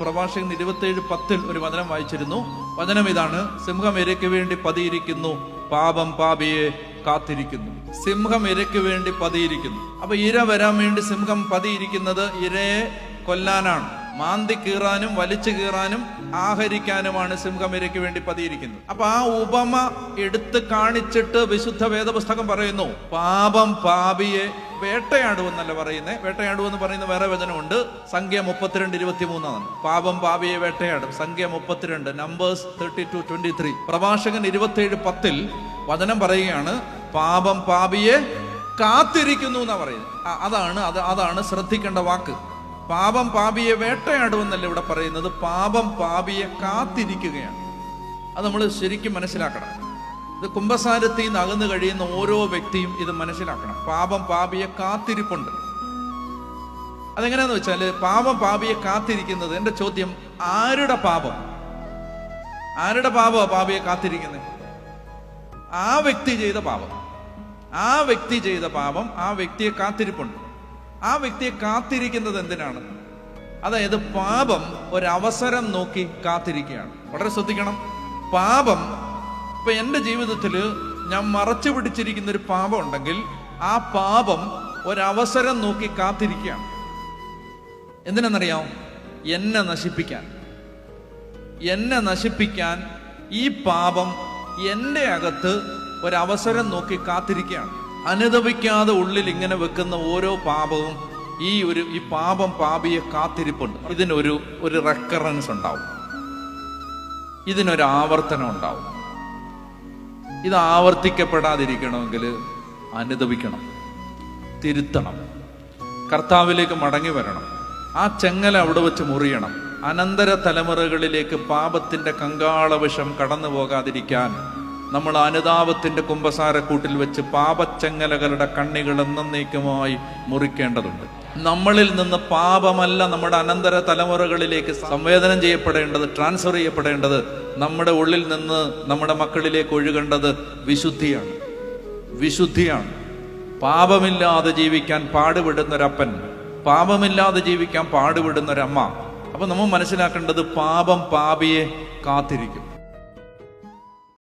പ്രഭാഷകൻ ഇരുപത്തിയേഴ് പത്തിൽ ഒരു വചനം വായിച്ചിരുന്നു. വചനം ഇതാണ് സിംഹം ഇരയ്ക്ക് വേണ്ടി പതിയിരിക്കുന്നു പാപം പാപിയെ കാത്തിരിക്കുന്നു. സിംഹം ഇരയ്ക്ക് വേണ്ടി പതിയിരിക്കുന്നു. അപ്പൊ ഇര വരാൻ വേണ്ടി സിംഹം പതിയിരിക്കുന്നത് ഇരയെ കൊല്ലാനാണ്. മാന്തി കീറാനും വലിച്ചു കീറാനും ആഹരിക്കാനുമാണ് സിംഹം ഇരയ്ക്ക് വേണ്ടി പതിയിരിക്കുന്നത്. അപ്പൊ ആ ഉപമ എടുത്ത് കാണിച്ചിട്ട് വിശുദ്ധ വേദപുസ്തകം പറയുന്നു പാപം പാപിയെ വേട്ടയാടുമെന്നല്ല പറയുന്നത് വേട്ടയാടുമെന്ന് പറയുന്ന വേറെ വചനമുണ്ട്. സംഖ്യ മുപ്പത്തിരണ്ട് ഇരുപത്തി മൂന്നാണ് പാപം പാപിയെ വേട്ടയാടും. സംഖ്യ മുപ്പത്തിരണ്ട് numbers thirty two twenty three പ്രഭാഷകൻ ഇരുപത്തിയേഴ് പത്തിൽ വചനം പറയുകയാണ് പാപം പാപിയെ കാത്തിരിക്കുന്നു എന്നാ പറയുന്നത്. അതാണ് അത് അതാണ് ശ്രദ്ധിക്കേണ്ട വാക്ക്. പാപം പാപിയെ വേട്ടയാടുമെന്നല്ല ഇവിടെ പറയുന്നത്? പാപം പാപിയെ കാത്തിരിക്കുകയാണ്. അത് നമ്മൾ ശരിക്കും മനസ്സിലാക്കണം. ഇത് കുംഭസാരത്തിൽ നിന്ന് അകന്നു കഴിയുന്ന ഓരോ വ്യക്തിയും ഇത് മനസ്സിലാക്കണം. പാപം പാപിയെ കാത്തിരിപ്പുണ്ട്. അതെങ്ങനെയാന്ന് വെച്ചാൽ പാപം പാപിയെ കാത്തിരിക്കുന്നത് എന്റെ ചോദ്യം ആരുടെ പാപം? ആരുടെ പാപമാണ് പാപിയെ കാത്തിരിക്കുന്നത് ആ വ്യക്തി ചെയ്ത പാപം. ആ വ്യക്തി ചെയ്ത പാപം ആ വ്യക്തിയെ കാത്തിരിപ്പുണ്ട്. ആ വ്യക്തിയെ കാത്തിരിക്കുന്നത് എന്തിനാണ്? അതായത് പാപം ഒരവസരം നോക്കി കാത്തിരിക്കുകയാണ്. വളരെ ശ്രദ്ധിക്കണം. പാപം ഇപ്പൊ എന്റെ ജീവിതത്തിൽ ഞാൻ മറച്ചു പിടിച്ചിരിക്കുന്ന ഒരു പാപം ഉണ്ടെങ്കിൽ ആ പാപം ഒരവസരം നോക്കി കാത്തിരിക്കുകയാണ്. എന്തിനെന്നറിയാം എന്നെ നശിപ്പിക്കാൻ. എന്നെ നശിപ്പിക്കാൻ ഈ പാപം എന്റെ അകത്ത് ഒരവസരം നോക്കി കാത്തിരിക്കുകയാണ്. അനുദപിക്കാതെ ഉള്ളിൽ ഇങ്ങനെ വെക്കുന്ന ഓരോ പാപവും ഈ ഒരു ഈ പാപം പാപിയെ കാത്തിരിപ്പുണ്ട്. ഇതിനൊരു ഒരു റെക്കറൻസ് ഉണ്ടാവും. ഇതിനൊരു ആവർത്തനം ഉണ്ടാവും. ഇത് ആവർത്തിക്കപ്പെടാതിരിക്കണമെങ്കിൽ അനുദവിക്കണം തിരുത്തണം കർത്താവിലേക്ക് മടങ്ങി വരണം ആ ചെങ്ങല അവിടെ വെച്ച് മുറിയണം അനന്തര തലമുറകളിലേക്ക് പാപത്തിന്റെ കങ്കാളവശം കടന്നു പോകാതിരിക്കാൻ നമ്മൾ അനുതാപത്തിന്റെ കുമ്പസാരക്കൂട്ടിൽ വെച്ച് പാപച്ചങ്ങലകളുടെ കണ്ണികൾ എന്നേക്കുമായി മുറിക്കേണ്ടതുണ്ട്. നമ്മളിൽ നിന്ന് പാപമല്ല നമ്മുടെ അനന്തര തലമുറകളിലേക്ക് സംവേദനം ചെയ്യപ്പെടേണ്ടത് ട്രാൻസ്ഫർ ചെയ്യപ്പെടേണ്ടത് നമ്മുടെ ഉള്ളിൽ നിന്ന് നമ്മുടെ മക്കളിലേക്ക് ഒഴുകേണ്ടത് വിശുദ്ധിയാണ്. വിശുദ്ധിയാണ്. പാപമില്ലാതെ ജീവിക്കാൻ പാടുപെടുന്നൊരപ്പൻ പാപമില്ലാതെ ജീവിക്കാൻ പാടുപെടുന്നൊരമ്മ. അപ്പൊ നമ്മൾ മനസ്സിലാക്കേണ്ടത് പാപം പാപിയെ കാത്തിരിക്കും.